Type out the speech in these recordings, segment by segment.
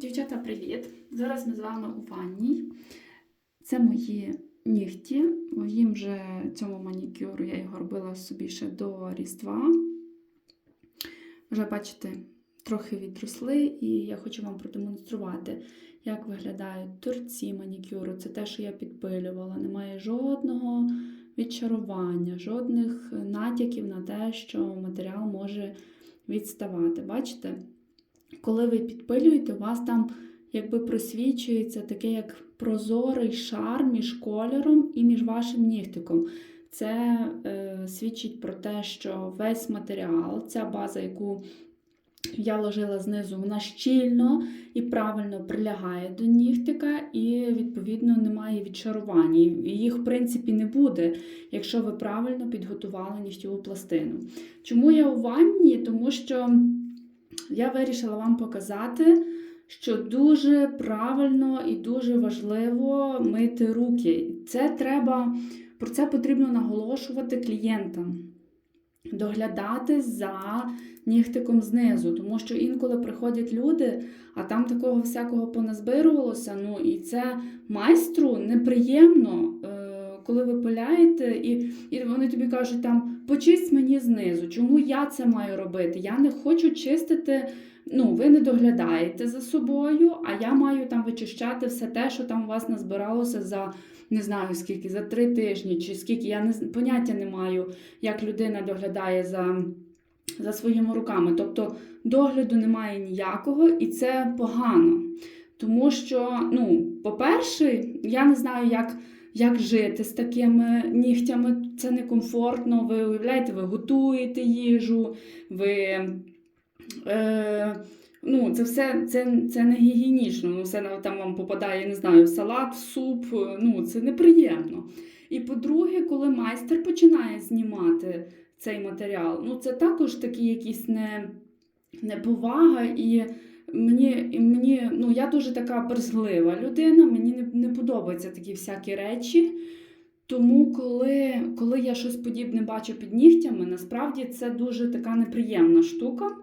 Дівчата, привіт! Зараз ми з вами у ванній. Це мої нігті. Їм вже цьому манікюру я його робила собі ще до Різдва. Вже, бачите, трохи відросли, і я хочу вам продемонструвати, як виглядають торці манікюру. Це те, що я підпилювала. Немає жодного відчарування, жодних натяків на те, що матеріал може відставати. Бачите? Коли ви підпилюєте, у вас там якби просвічується таке як прозорий шар між кольором і між вашим нігтиком. Це е, свідчить про те, що весь матеріал, ця база, яку я ложила знизу, вона щільно і правильно прилягає до нігтика, і, відповідно, немає відчарувань. І Їх, в принципі, не буде, якщо ви правильно підготували нігтєву пластину. Чому я у ванні? Тому що я вирішила вам показати, що дуже правильно і дуже важливо мити руки. Це треба, про це потрібно наголошувати клієнтам. Доглядати за нігтиком знизу, тому що інколи приходять люди, а там такого всякого поназбирувалося. Ну і це майстру неприємно, е, коли ви пиляєте, і, і вони тобі кажуть, там почисть мені знизу. Чому я це маю робити? Я не хочу чистити. Ну, ви не доглядаєте за собою, а я маю там вичищати все те, що там у вас назбиралося за не знаю скільки, за три тижні чи скільки. Я не поняття не маю, як людина доглядає за, за своїми руками. Тобто догляду немає ніякого, і це погано. Тому що, ну, по-перше, я не знаю, як. Як жити з такими нігтями, це некомфортно. Ви уявляєте, ви готуєте їжу, ви Е, ну, це все це, це не гігієнічно. Ну, все там вам попадає, не знаю, салат, суп. е, Ну, це неприємно. І по-друге, коли майстер починає знімати цей матеріал, ну це також такі якісь не, неповага. І мені, мені, ну, я дуже така брезглива людина, мені не, не подобаються такі всякі речі. Тому, коли, коли я щось подібне бачу під нігтями, насправді це дуже така неприємна штука.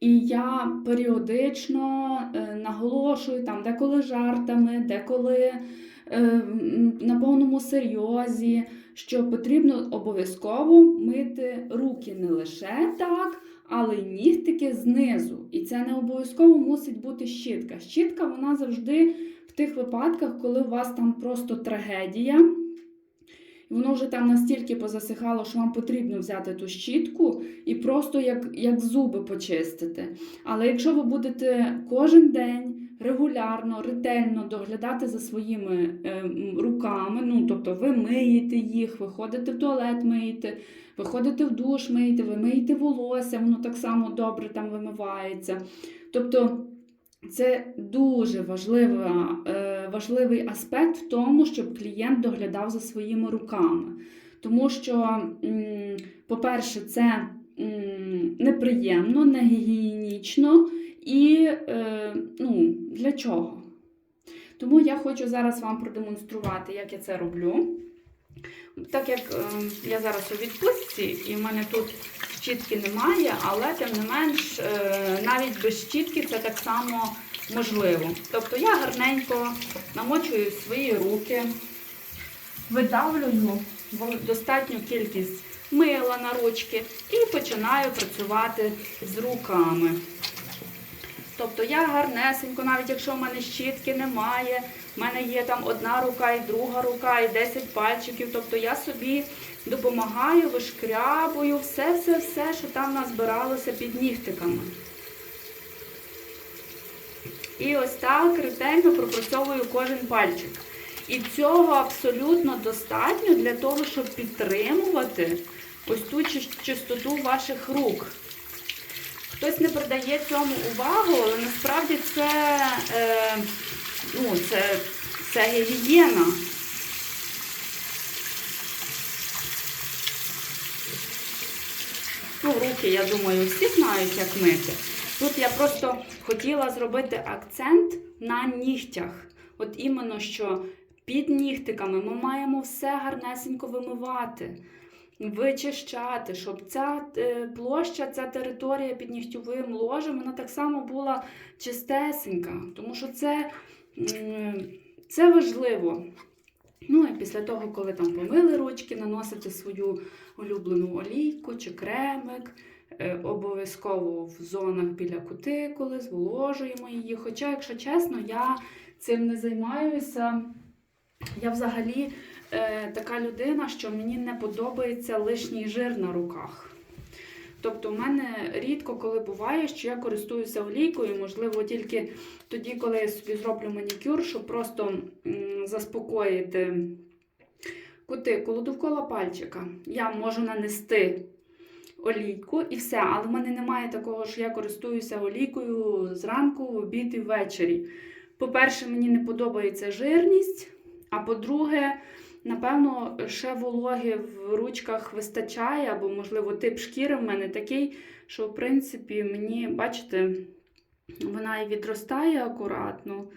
І я періодично е, наголошую там, деколи жартами, деколи е, на повному серйозі, що потрібно обов'язково мити руки не лише так, але нігтики знизу. І це не обов'язково мусить бути щітка. Щітка вона завжди в тих випадках, коли у вас там просто трагедія. І воно вже там настільки позасихало, що вам потрібно взяти ту щітку і просто як, як зуби почистити. Але якщо ви будете кожен день регулярно, ретельно доглядати за своїми е, руками, ну тобто ви миєте їх, ви ходите в туалет миєте, ви ходите в душ миєте, ви миєте волосся, воно так само добре там вимивається. Тобто це дуже важлива, е, важливий аспект в тому, щоб клієнт доглядав за своїми руками. Тому що, по-перше, це неприємно, не гігієнічно і е, ну, для чого? Тому я хочу зараз вам продемонструвати, як я це роблю. Так як е, я зараз у відпустці, і в мене тут щітки немає, але тим не менш, е, навіть без щітки це так само можливо. Тобто я гарненько намочую свої руки, видавлюю достатню кількість мила на ручки і починаю працювати з руками. Тобто я гарнесенько, навіть якщо в мене щітки немає, в мене є там одна рука і друга рука, і 10 пальчиків. Тобто я собі допомагаю, вишкрябую все-все-все, що там назбиралося під нігтиками. І ось так ретельно пропрацьовую кожен пальчик. І цього абсолютно достатньо для того, щоб підтримувати ось ту чистоту ваших рук. Хтось не придає цьому увагу, але насправді це, е, ну, це, це гігієна. Ну, руки, я думаю, всі знають, як мити. Тут я просто хотіла зробити акцент на нігтях. От іменно, що під нігтиками ми маємо все гарнесенько вимивати. Вичищати, щоб ця е, площа, ця територія під нігтєвим ложем, вона так само була чистесенька, тому що це, це важливо. Ну і після того, коли там помили ручки, наносите свою улюблену олійку чи кремик. Е, Обов'язково в зонах біля кутикули, зволожуємо її. Хоча, якщо чесно, я цим не займаюся. Я взагалі е, така людина, що мені не подобається лишній жир на руках. Тобто, в мене рідко коли буває, що я користуюся олійкою, можливо, тільки тоді, коли я собі зроблю манікюр, щоб просто м, заспокоїти кутикулу довкола пальчика. Я можу нанести олійку і все, але в мене немає такого, що я користуюся олійкою зранку, в обід і ввечері. По-перше, мені не подобається жирність, а по-друге, напевно, ще вологи в ручках вистачає, або, можливо, тип шкіри в мене такий, що, в принципі, мені, бачите, вона і відростає акуратно,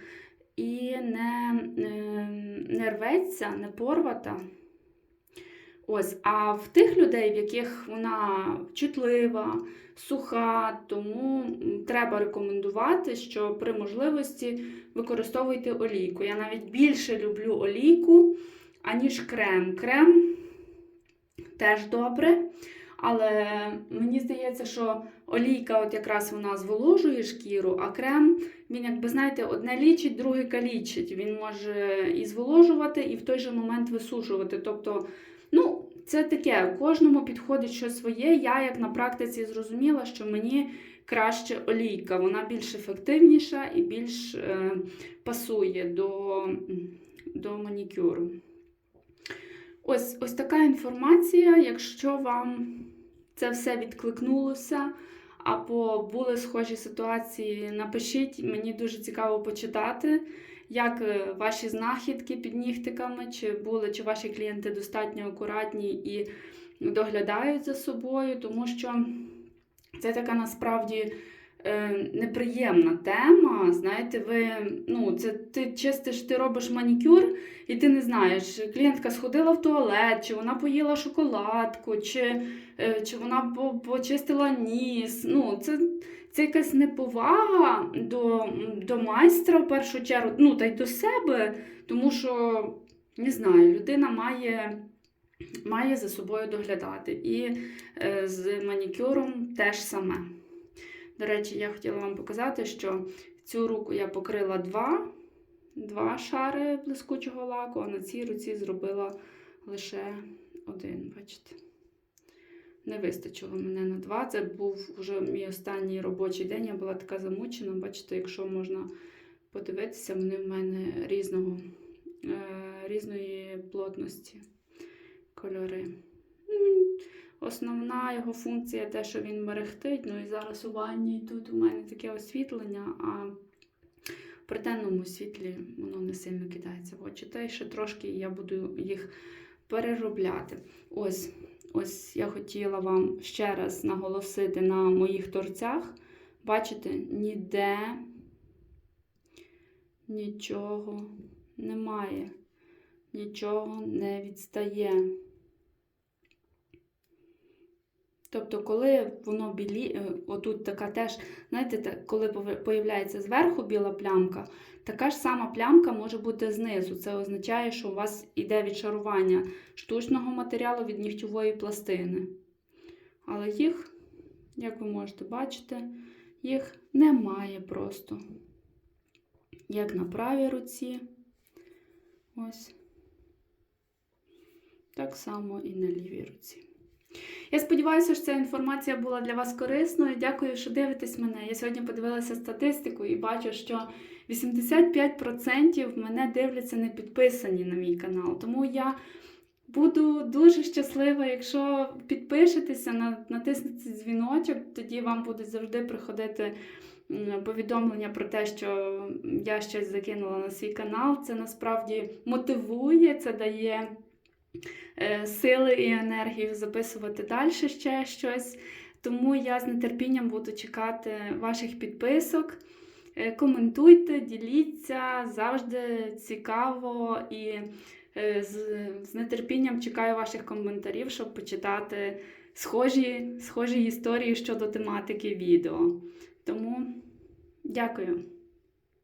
і не, е, не рветься, не порвата. Ось, а в тих людей, в яких вона чутлива, суха, тому треба рекомендувати, що при можливості використовуйте олійку. Я навіть більше люблю олійку, аніж крем. Крем теж добре, але мені здається, що олійка от якраз вона зволожує шкіру, а крем, він, якби знаєте, одне лічить, друге калічить. Він може і зволожувати, і в той же момент висушувати. Тобто, ну, це таке, кожному підходить щось своє. Я, як на практиці, зрозуміла, що мені краще олійка, вона більш ефективніша і більш е, пасує до, до манікюру. Ось, ось така інформація. Якщо вам це все відкликнулося, або були схожі ситуації, напишіть, мені дуже цікаво почитати як е, ваші знахідки під нігтиками, чи були, чи ваші клієнти достатньо акуратні і доглядають за собою, тому що це така насправді неприємна тема. Знаєте, ви, ну, це ти чистиш, ти робиш манікюр, і ти не знаєш, клієнтка сходила в туалет, чи вона поїла шоколадку, чи, е, чи вона почистила ніс. Ну, це це якась неповага до, до майстра в першу чергу, ну та й до себе, тому що, не знаю, людина має, має за собою доглядати. І е, з манікюром теж саме. До речі, я хотіла вам показати, що цю руку я покрила два, два шари блискучого лаку, а на цій руці зробила лише один, бачите не вистачило мене на два. Це був вже мій останній робочий день. Я була така замучена. Бачите, якщо можна подивитися, вони в мене різного, е, різної плотності кольори. Основна його функція те, що він мерехтить. Ну і зараз у ванні тут у мене таке освітлення, а при денному світлі воно не сильно кидається в очі. Та й ще трошки я буду їх переробляти. Ось. Ось я хотіла вам ще раз наголосити на моїх торцях. Бачите, ніде нічого немає, нічого не відстає. Тобто, коли воно білі, е, отут така теж, знаєте, коли появляється зверху біла плямка, така ж сама плямка може бути знизу. Це означає, що у вас іде відшарування штучного матеріалу від нігтєвої пластини. Але їх, як ви можете бачити, їх немає просто. Як на правій руці. Ось. Так само і на лівій руці. Я сподіваюся, що ця інформація була для вас корисною. Дякую, що дивитесь мене. Я сьогодні подивилася статистику і бачу, що 85% мене дивляться не підписані на мій канал. Тому я буду дуже щаслива, якщо підпишетеся, на- натиснете дзвіночок, тоді вам будуть завжди приходити повідомлення про те, що я щось закинула на свій канал. Це насправді мотивує, це дає сили і енергію записувати далі ще щось. Тому я з нетерпінням буду чекати ваших підписок. Е, Коментуйте, діліться, завжди цікаво і Е, З, з нетерпінням чекаю ваших коментарів, щоб почитати схожі, схожі історії щодо тематики відео. Тому дякую.